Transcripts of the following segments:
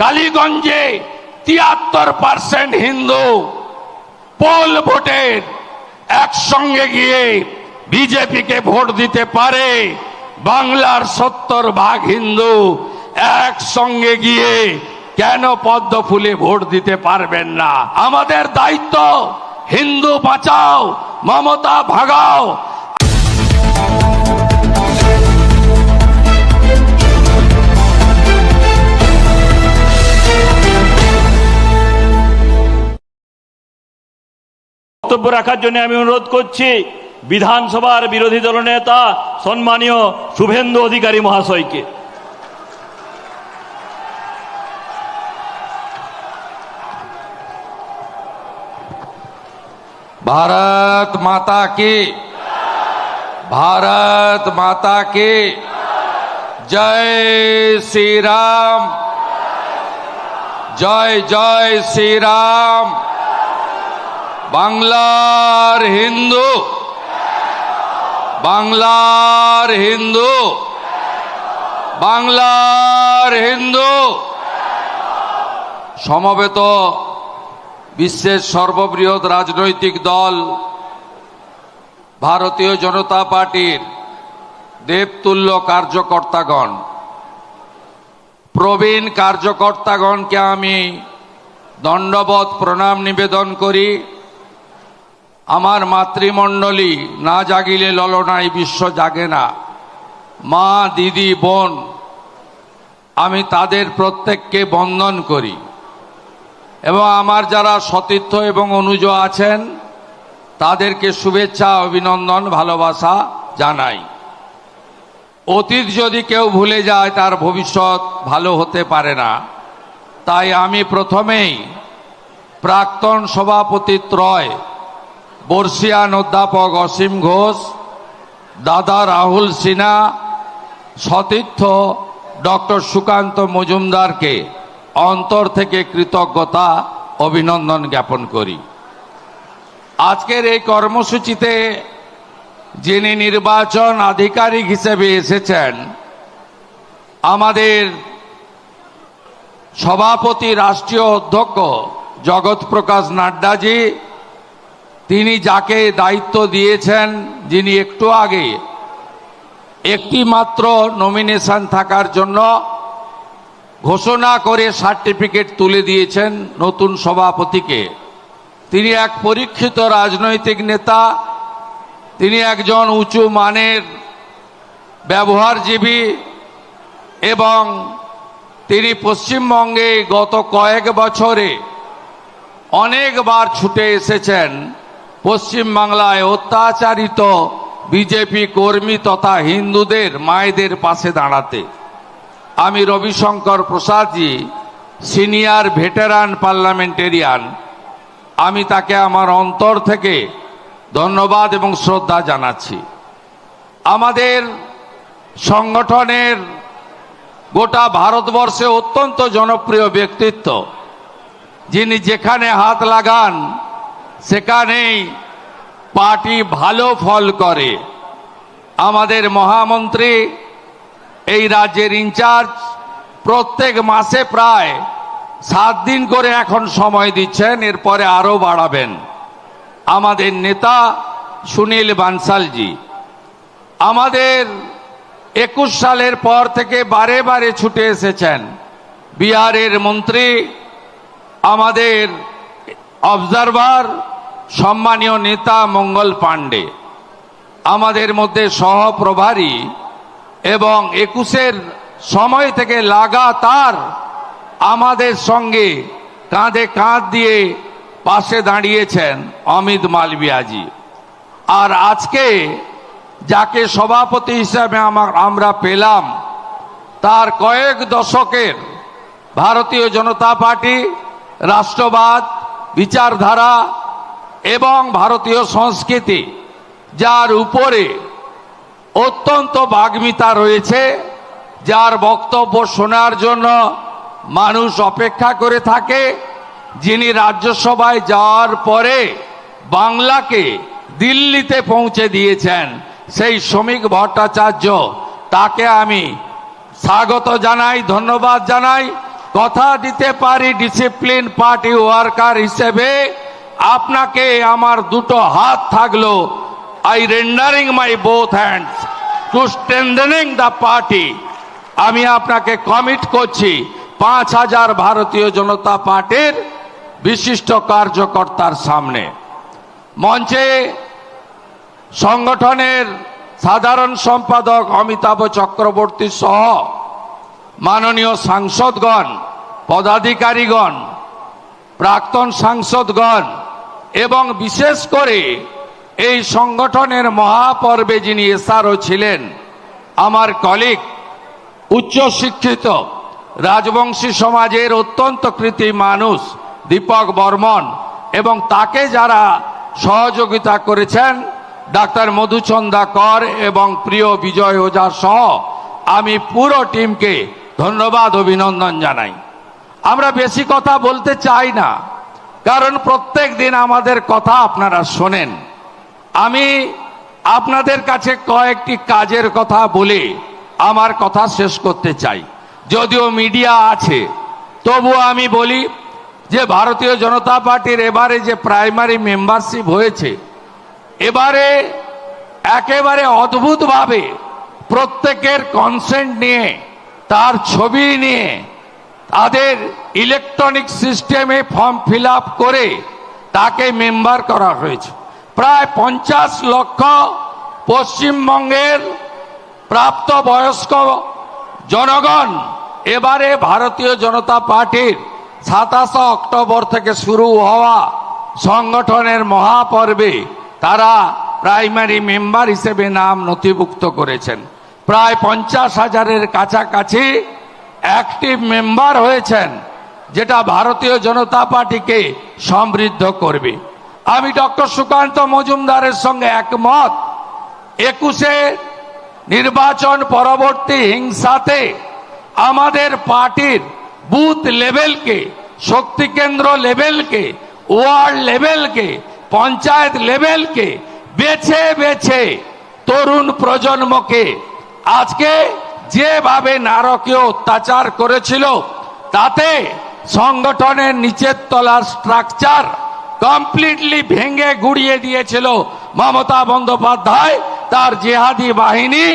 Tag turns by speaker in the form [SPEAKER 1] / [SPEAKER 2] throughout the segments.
[SPEAKER 1] কালীগঞ্জে তিয়াত্তর percent Hindu pole ভোটের একসঙ্গে গিয়ে বিজেপিকে ভোট দিতে পারে। বাংলার সত্তর ভাগ হিন্দু একসঙ্গে গিয়ে কেন পদ্ম ফুলে ভোট দিতে পারবেন না? আমাদের দায়িত্ব, হিন্দু বাঁচাও, মমতা ভাগাও
[SPEAKER 2] বক্তব্য রাখার জন্য আমি অনুরোধ করছি বিধানসভার বিরোধী দলনেতা সম্মানীয় শুভেন্দু অধিকারী মহাশয়কে
[SPEAKER 3] भारत माता की भारत माता की जय श्री राम जय जय श्री राम বাংলার হিন্দু। বাংলার হিন্দু। বাংলার হিন্দু। সমবেত বিশ্বের সর্ববৃহৎ রাজনৈতিক দল ভারতীয় জনতা পার্টির দেবতুল্য কার্যকর্তাগণ। প্রবীণ কার্যকর্তাগণকে আমি দণ্ডবত প্রণাম নিবেদন করি। আমার মাতৃমণ্ডলী না জাগিলে ললনায় বিশ্ব জাগে না। মা, দিদি, বোন, আমি তাদের প্রত্যেককে বন্দন করি। এবং আমার যারা সতীর্থ এবং অনুজ আছেন, তাদেরকে শুভেচ্ছা, অভিনন্দন, ভালোবাসা জানাই। অতীত যদি কেউ ভুলে যায়, তার ভবিষ্যৎ ভালো হতে পারে না। তাই আমি প্রথমেই প্রাক্তন সভাপতি ত্রয় বর্ষিয়ান অধ্যাপক অসীম ঘোষ, দাদা রাহুল সিনহা, সতীর্থ ডক্টর সুকান্ত মজুমদারকে অন্তর থেকে কৃতজ্ঞতা, অভিনন্দন জ্ঞাপন করি। আজকের এই কর্মসূচিতে যিনি নির্বাচন আধিকারিক হিসেবে এসেছেন, আমাদের সভাপতি রাষ্ট্রীয় অধ্যক্ষ জগৎ প্রকাশ নাড্ডাজি তিনি যাকে দায়িত্ব দিয়েছেন, যিনি একটু আগে একটি মাত্র নমিনেশন থাকার জন্য ঘোষণা করে সার্টিফিকেট তুলে দিয়েছেন নতুন সভাপতিকে। তিনি এক পরীক্ষিত রাজনৈতিক নেতা, তিনি একজন উঁচু মানের ব্যবহারজীবী এবং তিনি পশ্চিমবঙ্গে গত কয়েক বছরে অনেকবার ছুটে এসেছেন। পশ্চিমবাংলায় অত্যাচারিত বিজেপি কর্মী তথা হিন্দুদের, মায়েদের পাশে দাঁড়াতে। আমি Ravishankar Prasadji, senior veteran parliamentarian. আমি তাকে আমার অন্তর থেকে ধন্যবাদ এবং শ্রদ্ধা জানাচ্ছি। আমাদের সংগঠনের গোটা ভারতবর্ষে অত্যন্ত জনপ্রিয় ব্যক্তিত্ব, যিনি যেখানে হাত লাগান সেখানেই পার্টি ভালো ফল করে। আমাদের মহামন্ত্রী, এই রাজ্যের ইনচার্জ, প্রত্যেক মাসে প্রায় সাত দিন করে এখন সময় দিচ্ছেন, এরপরে আরও বাড়াবেন। আমাদের নেতা সুনীল বানসালজি, আমাদের একুশ সালের পর থেকে বারে বারে ছুটে এসেছেন। বিহারের মন্ত্রী, আমাদের অবজারভার, সম্মানীয় নেতা মঙ্গল পাণ্ডে, আমাদের মধ্যে সহপ্রভারী এবং একুশের সময় থেকে লাগাতার আমাদের সঙ্গে কাঁধে কাঁধ দিয়ে পাশে দাঁড়িয়েছেন অমিত মালবিয়াজি আর আজকে যাকে সভাপতি হিসাবে আমার পেলাম, তার কয়েক দশকের ভারতীয় জনতা পার্টি, রাষ্ট্রবাদ বিচারধারা এবং ভারতীয় সংস্কৃতি, যার উপরে অত্যন্ত বাগ্মিতা রয়েছে, যার বক্তব্য শোনার জন্য মানুষ অপেক্ষা করে থাকে। যিনি রাজ্যসভায় যাওয়ার পরে বাংলাকে দিল্লিতে পৌঁছে দিয়েছেন, সেই শ্রমিক ভট্টাচার্য, তাকে আমি স্বাগত জানাই, ধন্যবাদ জানাই। কথা দিতে পারি ডিসিপ্লিন পার্টি ওয়ার্কার হিসেবে, আপনাকে আমার দুটো হাত থাকল। I rendering my both hands to strengthening the party আমি আপনাকে কমিট করছি পাঁচ হাজার ভারতীয় জনতা পার্টির বিশিষ্ট কার্যকর্তার সামনে। মঞ্চে সংগঠনের সাধারণ সম্পাদক অমিতাভ চক্রবর্তী সহ মাননীয় সাংসদগণ, পদাধিকারীগণ, প্রাক্তন সাংসদগণ এবং বিশেষ করে এই সংগঠনের মহাপর্বে যিনি এসআরও ছিলেন আমার কলিগ উচ্চশিক্ষিত রাজবংশী সমাজের অত্যন্ত কৃতি মানুষ দীপক বর্মন এবং তাকে যারা সহযোগিতা করেছেন, ডাক্তার মধুচন্দা কর এবং প্রিয় বিজয় ওঝা সহ আমি পুরো টিমকে ধন্যবাদ, অভিনন্দন জানাই। আমরা বেশি কথা বলতে চাই না, কারণ প্রত্যেক দিন আমাদের কথা আপনারা শোনেন। আমি আপনাদের কাছে কয়েকটি কাজের কথা বলে আমার কথা শেষ করতে চাই। যদিও মিডিয়া আছে তবু আমি বলি যে ভারতীয় জনতা পার্টির এবারে যে প্রাইমারি মেম্বারশিপ হয়েছে, এবারে একেবারে অদ্ভুতভাবে প্রত্যেকের কনসেন্ট নিয়ে তার ছবি নিয়ে তাদের ইলেকট্রনিক সিস্টেমে ফর্ম ফিল করে তাকে মেম্বার করা হয়েছে। প্রায় পঞ্চাশ লক্ষ পশ্চিমবঙ্গের প্রাপ্ত বয়স্ক জনগণ এবারে ভারতীয় জনতা পার্টির সাতাশে অক্টোবর থেকে শুরু হওয়া সংগঠনের মহাপর্বে তারা প্রাইমারি মেম্বার হিসেবে নাম নথিভুক্ত করেছেন। প্রায় পঞ্চাশ হাজারের কাছাকাছি অ্যাক্টিভ মেম্বার হয়েছেন, যেটা ভারতীয় জনতা পার্টিকে সমৃদ্ধ করবে। আমি ডক্টর সুকান্ত মজুমদারের সঙ্গে একমত, একুশে নির্বাচন পরবর্তী হিংসাতে আমাদের পার্টির বুথ লেভেলকে, শক্তি কেন্দ্র লেভেলকে, ওয়ার্ড লেভেলকে, পঞ্চায়েত লেভেলকে বেছে বেছে তরুণ প্রজন্মকে আজকে যেভাবে নারকীয় অত্যাচার করেছিল, তাতে সংগঠনের নিচের তলার স্ট্রাকচার কমপ্লিটলি ভেঙে গুড়িয়ে দিয়েছিল মমতা বন্দ্যোপাধ্যায়, তার জেহাদি বাহিনী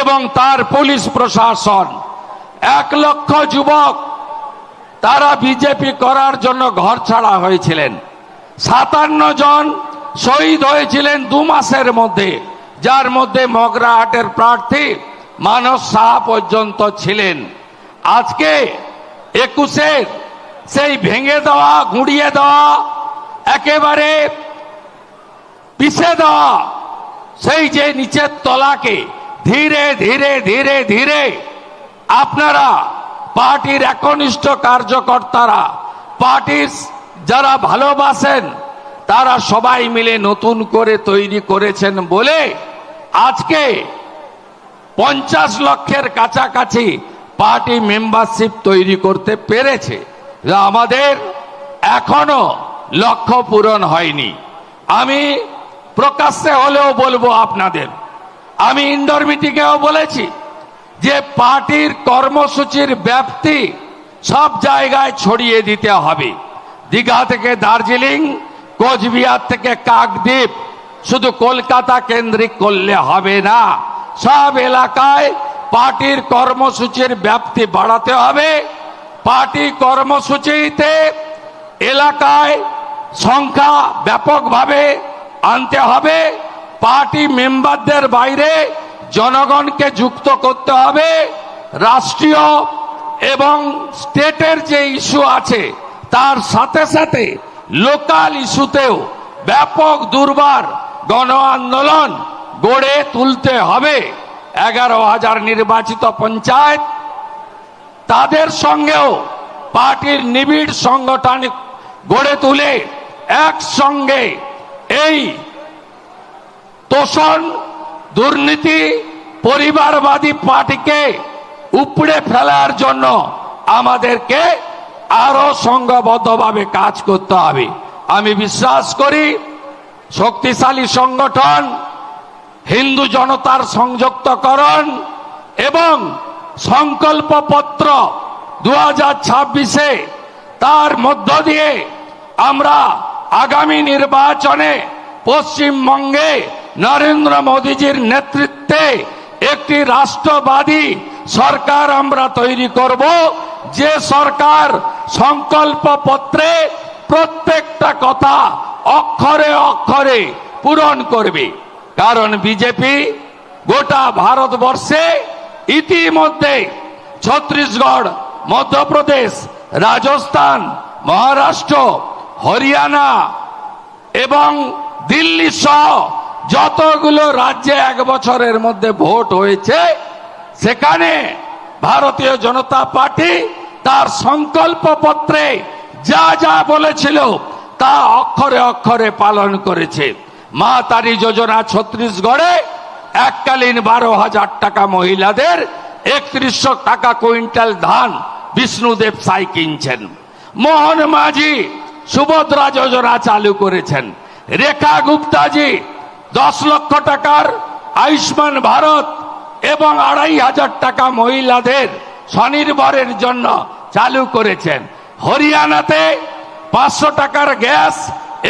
[SPEAKER 3] এবং তার পুলিশ প্রশাসন। এক লক্ষ যুবক তারা বিজেপি করার জন্য ঘর ছাড়া হয়েছিলেন। সাতান্ন জন শহীদ হয়েছিলেন দু মাসের মধ্যে, যার মধ্যে মগরাহাটের প্রার্থী মানস সাহা পর্যন্ত ছিলেন। আজকে একুশের সেই ভেঙে দেওয়া, গুঁড়িয়ে দেওয়া, একেবারে পিছে দেওয়া, সেই যে নিচের তলাকে ধীরে ধীরে ধীরে ধীরে আপনারা, পার্টির একনিষ্ঠ কার্যকর্তারা, পার্টির যারা ভালোবাসেন, তারা সবাই মিলে নতুন করে তৈরি করেছেন বলে আজকে পঞ্চাশ লক্ষের কাছাকাছি পার্টি মেম্বারশিপ তৈরি করতে পেরেছে। আমাদের এখনও লক্ষ্য পূরণ হয়নি। আমি প্রকাশ্যে হলেও বলব আপনাদের, আমি ইন্ডোর মিটিংয়েও বলেছি যে পার্টির কর্মসূচির ব্যাপ্তি সব জায়গায় ছড়িয়ে দিতে হবে। দীঘা থেকে দার্জিলিং, কোচবিহার থেকে কাকদ্বীপ, শুধু কলকাতা কেন্দ্রিক করলে হবে না। সব এলাকায় পার্টির কর্মসূচির ব্যাপ্তি বাড়াতে হবে। পার্টি কর্মসূচিতে এলাকায় সংখ্যা ব্যাপকভাবে আনতে হবে। পার্টি মেম্বারদের বাইরে জনগণকে যুক্ত করতে হবে। রাষ্ট্রীয় এবং স্টেটের যে ইস্যু আছে, তার সাথে সাথে লোকাল ইস্যুতেও ব্যাপক দুর্বার গণ আন্দোলন গড়ে তুলতে হবে। এগারো হাজার নির্বাচিত পঞ্চায়েত, তাদের সঙ্গেও পার্টির নিবিড় সংগঠন গড়ে তুলে একসঙ্গে এই তোষণ, দুর্নীতি, পরিবারবাদী পার্টিকে উপড়ে ফেলার জন্য আমাদেরকে আরও সংঘবদ্ধভাবে কাজ করতে হবে। আমি বিশ্বাস করি, শক্তিশালী সংগঠন হিন্দু জনতার সংযুক্তকরণ এবং সংকল্পপত্র দু হাজার ছাব্বিশে তার মধ্য দিয়ে আমরা আগামী নির্বাচনে পশ্চিমবঙ্গে নরেন্দ্র মোদীজির নেতৃত্বে একটি রাষ্ট্রবাদী সরকার আমরা তৈরি করব। যে সরকার সংকল্প পত্রে প্রত্যেকটা কথা অক্ষরে অক্ষরে পূরণ করবে। কারণ বিজেপি গোটা ভারতবর্ষে ইতিমধ্যে ছত্তিশগড় মধ্যপ্রদেশ, রাজস্থান, মহারাষ্ট্র, হরিয়ানা এবং দিল্লি সহ যতগুলো রাজ্যে এক বছরের মধ্যে ভোট হয়েছে, সেখানে ভারতীয় জনতা পার্টি তার সংকল্প পত্রে যা যা বলেছিল তা অক্ষরে অক্ষরে পালন করেছে। মা তারি যোজনা ছত্তিশগড়ে এককালীন বারো হাজার টাকা মহিলাদের একত্রিশশো টাকা কুইন্টাল ধান বিষ্ণুদেব সাই কিনছেন। মোহন মাঝি সুভদ্রা যোজনা চালু করেছেন। রেখা গুপ্তাজি দশ লক্ষ টাকার আয়ুষ্মান ভারত এবং আড়াই হাজার টাকা মহিলাদের স্বনির্ভরের জন্য চালু করেছেন। হরিয়ানাতে পাঁচশো টাকার গ্যাস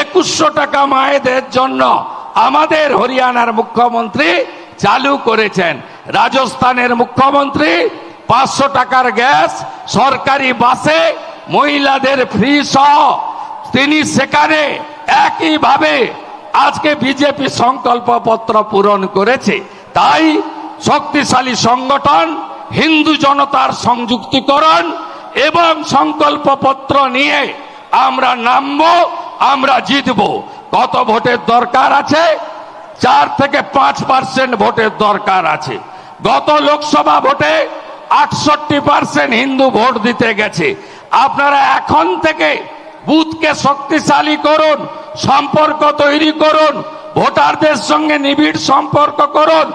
[SPEAKER 3] একুশশো টাকা মায়েদের জন্য আমাদের হরিয়ানার মুখ্যমন্ত্রী চালু করেছেন। রাজস্থানের মুখ্যমন্ত্রী পাঁচশো টাকার গ্যাস, সরকারি বাসে মহিলাদের ফ্রি সহ তিনি সেখানে একইভাবে আজকে বিজেপি সংকল্প পত্র পূরণ করেছে। তাই শক্তিশালী সংগঠন, হিন্দু জনতার সংযুক্তিকরণ এবং সংকল্প পত্র নিয়ে আমরা নামবো। আমরা জিতব। কত ভোটের দরকার আছে? চার থেকে পাঁচ পার্সেন্ট ভোটের দরকার আছে। গত লোকসভা ভোটে আটষট্টি পার্সেন্ট হিন্দু ভোট দিতে গেছে। আপনারা এখন থেকে বুথকে শক্তিশালী করুন, সম্পর্ক তৈরি করুন, ভোটারদের সঙ্গে নিবিড় সম্পর্ক করুন।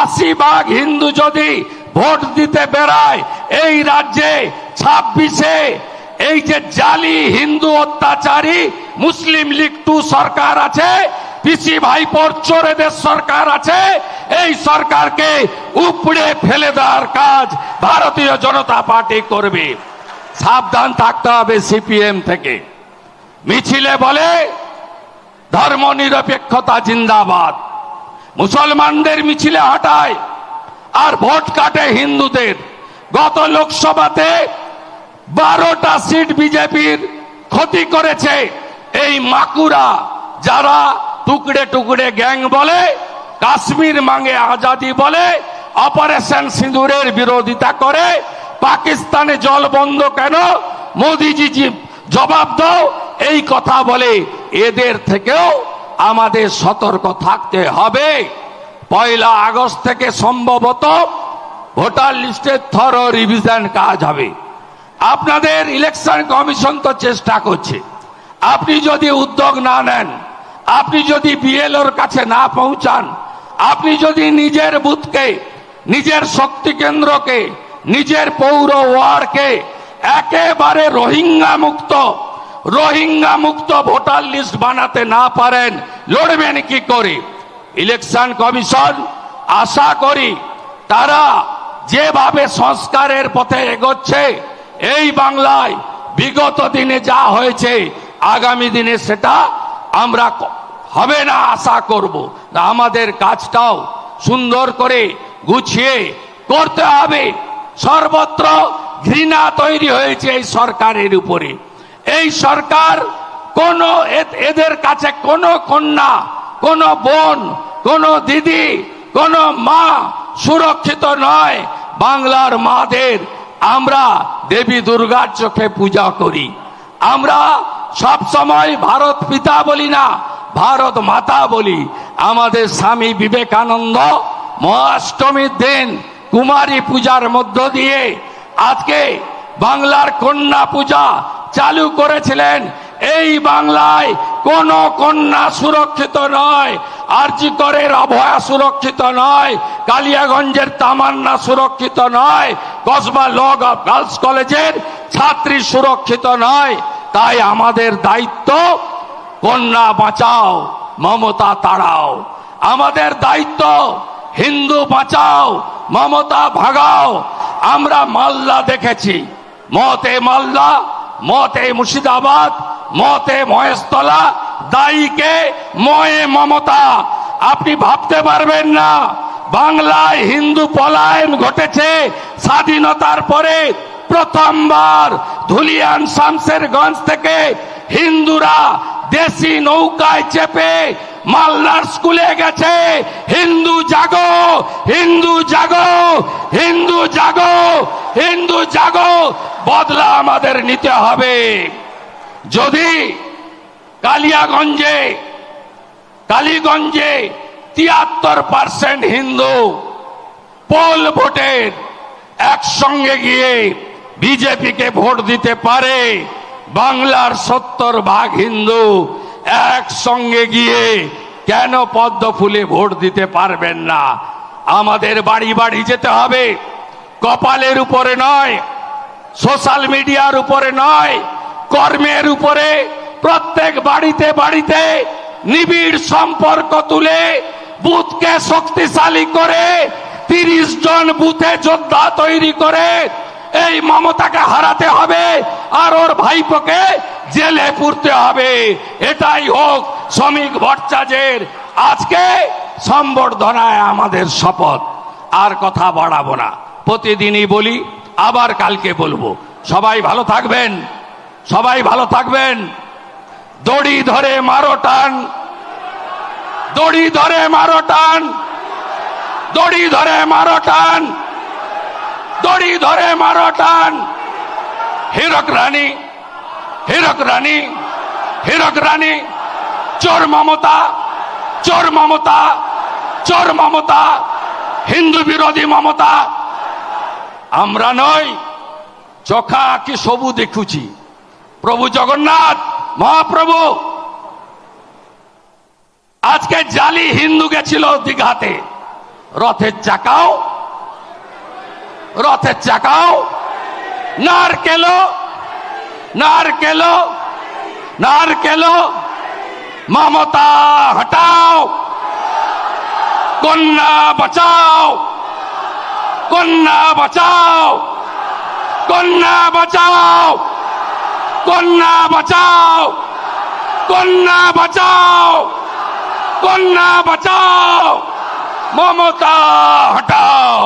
[SPEAKER 3] আশি ভাগ হিন্দু যদি ভোট দিতে বেড়ায় এই রাজ্যে ছাব্বিশে এই যে জালি হিন্দু অত্যাচারী, মুসলিম লীগ টু সরকার আছে, পিসি ভাইপোর চোরেদের সরকার আছে, এই সরকারকে উপড়ে ফেলে দেওয়ার কাজ ভারতীয় জনতা পার্টি করবে। সাবধান থাকতে হবে সিপিএম থেকে। মিছিলে বলে, ধর্ম নিরপেক্ষতা জিন্দাবাদ। মুসলমানদের মিছিলে হাঁটায়, আর ভোট কাটে হিন্দুদের। গত লোকসভাতে বারোটা সিট বিজেপির ক্ষতি করেছে। এই মাকুরা যারা টুকরে টুকরে গ্যাং বলে, কাশ্মীর মাঙ্গে আজাদি বলে, অপারেশন সিঁদুরের বিরোধিতা করে, পাকিস্তানে জল বন্ধ কেন? মোদিজি জি জবাব দাও, এই কথা বলে এদের থেকেও আমাদের সতর্ক থাকতে হবে। পয়লা আগস্ট থেকে সম্ভবত ভোটার লিস্টের থর রিভিশন কাজ হবে। আপনাদের ইলেকশন কমিশন তো চেষ্টা করছে। আপনি যদি উদ্যোগ না নেন, আপনি যদি বিএলওর কাছে না পৌঁছান, আপনি যদি নিজের বুথকে, নিজের শক্তি কেন্দ্রকে, নিজের পৌর ওয়ার্ডকে একেবারে রোহিঙ্গা মুক্ত রোহিঙ্গা মুক্ত ভোটার লিস্ট বানাতে না পারেন, লড়বেন কি করে? ইলেকশন কমিশন আশা করি তারা যেভাবে সংস্কারের পথে এগোচ্ছে এই বাংলায় বিগত দিনে যা হয়েছে, আগামী দিনে সেটা আমরা হবে না আশা করব। আমাদের কাজটাও সুন্দর করে গুছিয়ে করতে হবে। সর্বত্র ঘৃণা তৈরি হয়েছে এই সরকারের উপরে। এই সরকার কোন এদের কাছে কোনো কন্যা, কোন বোন, কোন দিদি, কোন মা সুরক্ষিত নয়। বাংলার মাদের আমরা দেবী দুর্গার চোখে পূজা করি। আমরা সব সময় ভারত পিতা বলি না, ভারত মাতা বলি। আমাদের স্বামী বিবেকানন্দ মহাষ্টমীর দিন কুমারী পূজার মধ্য দিয়ে আজকে বাংলার কন্যা পূজা চালু করেছিলেন। এই বাংলায় কোন কন্যা সুরক্ষিত নয়, আরজিকরের অভয়া সুরক্ষিত নয়, কালিয়াগঞ্জের তামান্না সুরক্ষিত নয় কসবা ল গার্লস কলেজের ছাত্রী সুরক্ষিত নয়, তাই আমাদের দায়িত্ব কন্যা বাঁচাও, মমতা তাড়াও। আমাদের দায়িত্ব হিন্দু বাঁচাও, মমতা ভাগাও। আমরা মাল্লা দেখেছি। মতে মালদা, মতে মুর্শিদাবাদ, মতে মহেশতলা, দায়ীকে ময়ে মমতা। আপনি ভাবতে পারবেন না বাংলায় হিন্দু পলায়ন ঘটেছে স্বাধীনতার পরে প্রথমবার ধুলিয়ান শামসেরগঞ্জ থেকে হিন্দুরা দেশি নৌকায় চেপে মালদার স্কুলে গেছে। হিন্দু জাগো হিন্দু জাগো হিন্দু জাগো হিন্দু জাগো, বদলা আমাদের নিতে হবে। যদি কালিয়াগঞ্জে, কালীগঞ্জে তিয়াত্তর পার্সেন্ট হিন্দু। পোল ভোটের একসঙ্গে গিয়ে বিজেপিকে ভোট দিতে পারে বাংলার সত্তর ভাগ হিন্দু একসঙ্গে গিয়ে কেন পদ্ম ফুলে ভোট দিতে পারবেন না? আমাদের বাড়ি বাড়ি যেতে হবে। কপালের উপরে নয়, সোশ্যাল মিডিয়ার উপরে নয়, কর্মের উপরে প্রত্যেক বাড়িতে বাড়িতে নিবিড় সম্পর্ক তুলে বুথকে শক্তিশালী করে তিরিশ জন বুথে যোদ্ধা তৈরি করে এই মমতাকে হারাতে হবে আর ওর ভাইপোকে জেলে পুরতে হবে। এটাই হোক শ্রমিক ভট্টাচার্যের আজকে সম্বর্ধনায় আমাদের শপথ। আর কথা বাড়াবো না। প্রতিদিনই বলি, আবার কালকে বলব। সবাই ভালো থাকবেন, সবাই ভালো থাকবেন। দড়ি ধরে মারো টান। দড়ি ধরে মারো টান। দড়ি ধরে মারো টান। দড়ি ধরে মারো টান। হীরক রানী হীরক রানী হীরক রানী। চোর মমতা চোর মমতা চোর মমতা, হিন্দু বিরোধী মমতা। আমরা নই, চোখা আঁকি সবু দেখুছি। প্রভু জগন্নাথ, মহাপ্রভু। আজকে জালি হিন্দু গেছিল দীঘাতে। রথের চাকাও রথের চাকাও নারকেল নারকেল নারকেল মমতা হটাও, কন্যা বাঁচাও কন্যা বাঁচাও কন্যা বাঁচাও কন্যা বাঁচাও কন্যা বাঁচাও। কন্যা বাঁচাও মমতা হটাও।